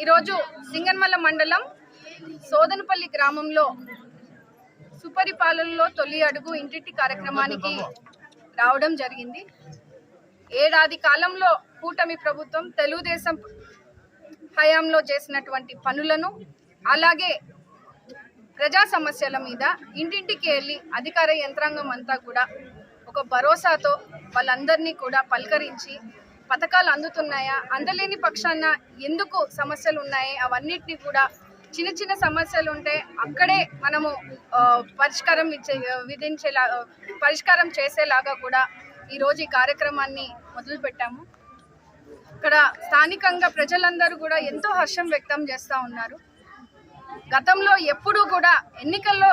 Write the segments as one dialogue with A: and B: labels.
A: ఈరోజు సింగన్మల్ల మండలం సోదనపల్లి గ్రామంలో సుపరిపాలనలో తొలి అడుగు ఇంటింటి కార్యక్రమానికి రావడం జరిగింది. ఏడాది కాలంలో కూటమి ప్రభుత్వం తెలుగుదేశం హయాంలో చేసినటువంటి పనులను అలాగే ప్రజా సమస్యల మీద ఇంటింటికి వెళ్ళి అధికార యంత్రాంగం అంతా కూడా ఒక భరోసాతో వాళ్ళందరినీ కూడా పలకరించి పథకాలు అందుతున్నాయా? అందలేని పక్షాన ఎందుకు సమస్యలు ఉన్నాయి అవన్నిటిని కూడా చిన్న చిన్న సమస్యలు ఉంటే అక్కడే మనము పరిష్కారం ఇచ్చే విధించేలా పరిష్కారం చేసేలాగా కూడా ఈరోజు ఈ కార్యక్రమాన్ని మొదలుపెట్టాము. ఇక్కడ స్థానికంగా ప్రజలందరూ కూడా ఎంతో హర్షం వ్యక్తం చేస్తూ ఉన్నారు. గతంలో ఎప్పుడూ కూడా ఎన్నికల్లో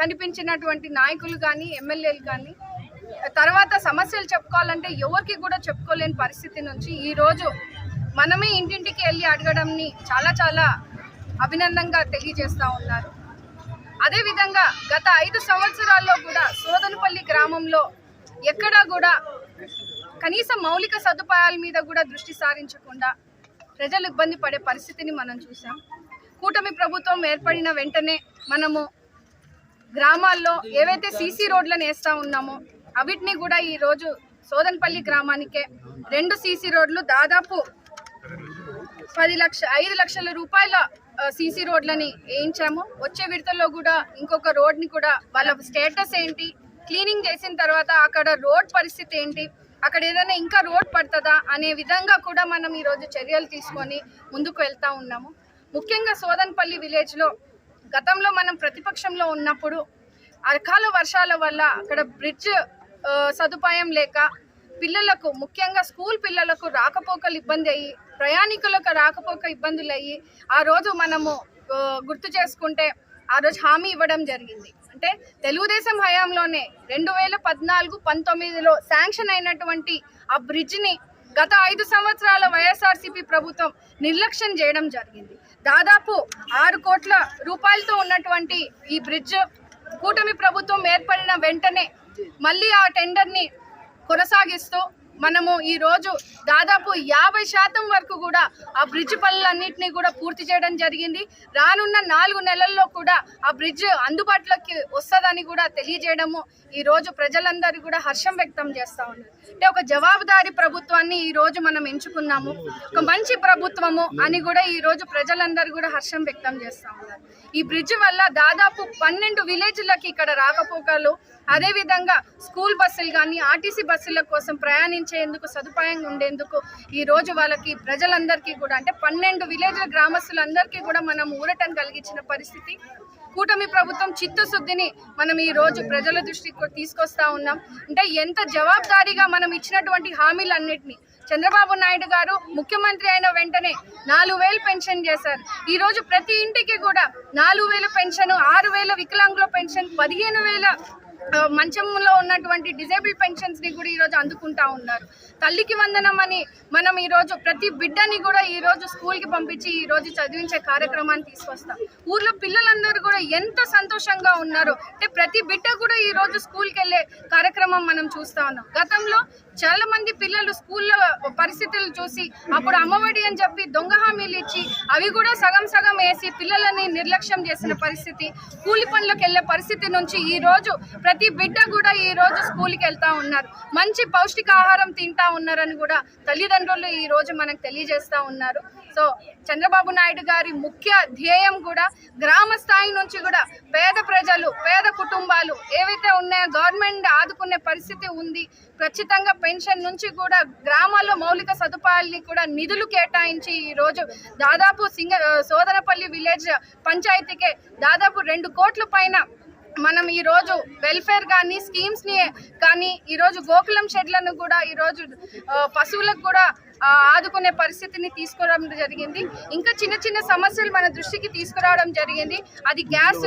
A: కనిపించినటువంటి నాయకులు కానీ ఎమ్మెల్యేలు కానీ తర్వాత సమస్యలు చెప్పుకోవాలంటే ఎవరికి కూడా చెప్పుకోలేని పరిస్థితి నుంచి ఈరోజు మనమే ఇంటింటికి వెళ్ళి అడగడంని చాలా చాలా అభినందంగా తెలియజేస్తూ ఉన్నారు. అదేవిధంగా గత ఐదు సంవత్సరాల్లో కూడా సోదనపల్లి గ్రామంలో ఎక్కడా కూడా కనీస మౌలిక సదుపాయాల మీద కూడా దృష్టి సారించకుండా ప్రజలు ఇబ్బంది పడే పరిస్థితిని మనం చూసాం కూటమి ప్రభుత్వం ఏర్పడిన వెంటనే మనము గ్రామాల్లో ఏవైతే సీసీ రోడ్లను వేస్తూ ఉన్నామో అవిటిని కూడా ఈరోజు సోదన్పల్లి గ్రామానికే రెండు సీసీ రోడ్లు దాదాపు పది లక్ష ఐదు లక్షల రూపాయల సీసీ రోడ్లని వేయించాము. వచ్చే విడతల్లో కూడా ఇంకొక రోడ్ని కూడా వాళ్ళ స్టేటస్ ఏంటి క్లీనింగ్ చేసిన తర్వాత అక్కడ రోడ్ పరిస్థితి ఏంటి అక్కడ ఏదైనా ఇంకా రోడ్ పడుతుందా అనే విధంగా కూడా మనం ఈరోజు చర్యలు తీసుకొని ముందుకు వెళ్తా ఉన్నాము. ముఖ్యంగా సోదన్పల్లి విలేజ్లో గతంలో మనం ప్రతిపక్షంలో ఉన్నప్పుడు అకాల వర్షాల వల్ల అక్కడ బ్రిడ్జ్ సదుపాయం లేక పిల్లలకు ముఖ్యంగా స్కూల్ పిల్లలకు రాకపోకలు ఇబ్బంది అయ్యి ప్రయాణికులకు రాకపోక ఇబ్బందులు అయ్యి ఆ రోజు మనము గుర్తు చేసుకుంటే ఆ రోజు హామీ ఇవ్వడం జరిగింది. అంటే తెలుగుదేశం హయాంలోనే రెండు వేల పద్నాలుగు పంతొమ్మిదిలో శాంక్షన్ అయినటువంటి ఆ బ్రిడ్జ్ని గత ఐదు సంవత్సరాల వైఎస్ఆర్సీపీ ప్రభుత్వం నిర్లక్ష్యం చేయడం జరిగింది. దాదాపు ఆరు కోట్ల రూపాయలతో ఉన్నటువంటి ఈ బ్రిడ్జ్ కూటమి ప్రభుత్వం ఏర్పడిన వెంటనే మళ్ళీ ఆ టెండర్ని కొనసాగిస్తూ మనము ఈ రోజు దాదాపు యాభై శాతం వరకు కూడా ఆ బ్రిడ్జ్ పనులన్నింటినీ కూడా పూర్తి చేయడం జరిగింది. రానున్న నాలుగు నెలల్లో కూడా ఆ బ్రిడ్జ్ అందుబాటులోకి వస్తుందని కూడా తెలియజేయడము ఈ రోజు ప్రజలందరూ కూడా హర్షం వ్యక్తం చేస్తూ ఉన్నారు. అంటే ఒక జవాబుదారీ ప్రభుత్వాన్ని ఈ రోజు మనం ఎంచుకున్నాము. ఒక మంచి ప్రభుత్వము అని కూడా ఈ రోజు ప్రజలందరూ కూడా హర్షం వ్యక్తం చేస్తూ ఉన్నారు. ఈ బ్రిడ్జ్ వల్ల దాదాపు పన్నెండు విలేజ్లకి ఇక్కడ రాకపోకలు అదేవిధంగా స్కూల్ బస్సులు కానీ ఆర్టీసీ బస్సుల కోసం ప్రయాణించేందుకు సదుపాయంగా ఉండేందుకు ఈ రోజు వాళ్ళకి ప్రజలందరికీ కూడా అంటే పన్నెండు విలేజ్ గ్రామస్తులందరికీ కూడా మనం ఊరటం కలిగించిన పరిస్థితి. కూటమి ప్రభుత్వం చిత్తశుద్ధిని మనం ఈ రోజు ప్రజల దృష్టికి తీసుకొస్తా ఉన్నాం. అంటే ఎంత జవాబుదారీగా మనం ఇచ్చినటువంటి హామీలన్నింటినీ చంద్రబాబు నాయుడు గారు ముఖ్యమంత్రి అయిన వెంటనే నాలుగు వేలు పెన్షన్ చేశారు. ఈరోజు ప్రతి ఇంటికి కూడా నాలుగు వేల పెన్షన్ ఆరు వేల వికలాంగుల పెన్షన్ పదిహేను వేల మంచంలో ఉన్నటువంటి డిజేబుల్ పెన్షన్స్ని కూడా ఈరోజు అందుకుంటా ఉన్నారు. తల్లికి వందనం అని మనం ఈరోజు ప్రతి బిడ్డని కూడా ఈరోజు స్కూల్కి పంపించి ఈరోజు చదివించే కార్యక్రమాన్ని తీసుకొస్తాం. ఊర్లో పిల్లలందరూ కూడా ఎంత సంతోషంగా ఉన్నారు అంటే ప్రతి బిడ్డ కూడా ఈరోజు స్కూల్కి వెళ్ళే కార్యక్రమం మనం చూస్తా ఉన్నాం. గతంలో చాలా మంది పిల్లలు స్కూల్లో పరిస్థితులు చూసి అప్పుడు అమ్మఒడి అని చెప్పి దొంగ హామీలు ఇచ్చి అవి కూడా సగం సగం వేసి పిల్లలని నిర్లక్ష్యం చేసిన పరిస్థితి కూలి పనులకు వెళ్ళే పరిస్థితి నుంచి ఈ రోజు ప్రతి బిడ్డ కూడా ఈ రోజు స్కూల్కి వెళ్తా ఉన్నారు. మంచి పౌష్టికాహారం తింటా ఉన్నారని కూడా తల్లిదండ్రులు ఈ రోజు మనకు తెలియజేస్తా ఉన్నారు. సో చంద్రబాబు నాయుడు గారి ముఖ్య ధ్యేయం కూడా గ్రామ స్థాయి నుంచి కూడా పేద ప్రజలు పేద కుటుంబాలు ఏవైతే ఉన్నాయో గవర్నమెంట్ ఆదుకునే పరిస్థితి ఉంది. ఖచ్చితంగా పెన్షన్ నుంచి కూడా గ్రామాల్లో మౌలిక సదుపాయాల్ని కూడా నిధులు కేటాయించి ఈ రోజు దాదాపు సింగ సోదరపల్లి విలేజ్ పంచాయతీకే దాదాపు రెండు కోట్ల పైన మనం ఈరోజు వెల్ఫేర్ కానీ స్కీమ్స్ని కానీ ఈరోజు గోకులం షెడ్లను కూడా ఈరోజు పశువులకు కూడా ఆదుకునే పరిస్థితిని తీసుకురావడం జరిగింది. ఇంకా చిన్న చిన్న సమస్యలు మన దృష్టికి తీసుకురావడం జరిగింది. అది గ్యాస్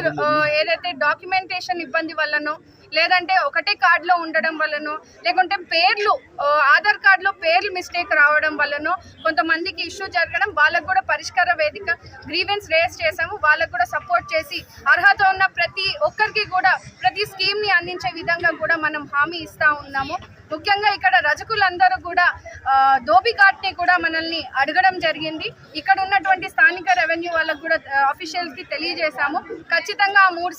A: ఏదైతే డాక్యుమెంటేషన్ ఇబ్బంది వల్లనో లేదంటే ఒకటే కార్డులో ఉండడం వల్లనో లేకుంటే పేర్లు ఆధార్ కార్డులో పేర్లు మిస్టేక్ రావడం వల్లనో కొంతమందికి ఇష్యూ జరగడం వాళ్ళకు కూడా పరిష్కార వేదిక గ్రీవెన్స్ రేస్ చేసాము వాళ్ళకు కూడా సపోర్ట్ చేసి అర్హత ఉన్న ప్రతి ఒక్కరికి కూడా ప్రతి స్కీమ్ని అందించే విధంగా కూడా మనం హామీ ఇస్తూ ఉన్నాము. ముఖ్యంగా ఇక్కడ రజకులందరూ కూడా దోబి ని కూడా మనల్ని అడగడం జరిగింది. ఇక్కడ ఉన్నటువంటి స్థానిక రెవెన్యూ వాళ్ళకు కూడా ఆఫీషియల్కి తెలియజేశాము. ఖచ్చితంగా ఆ మూడు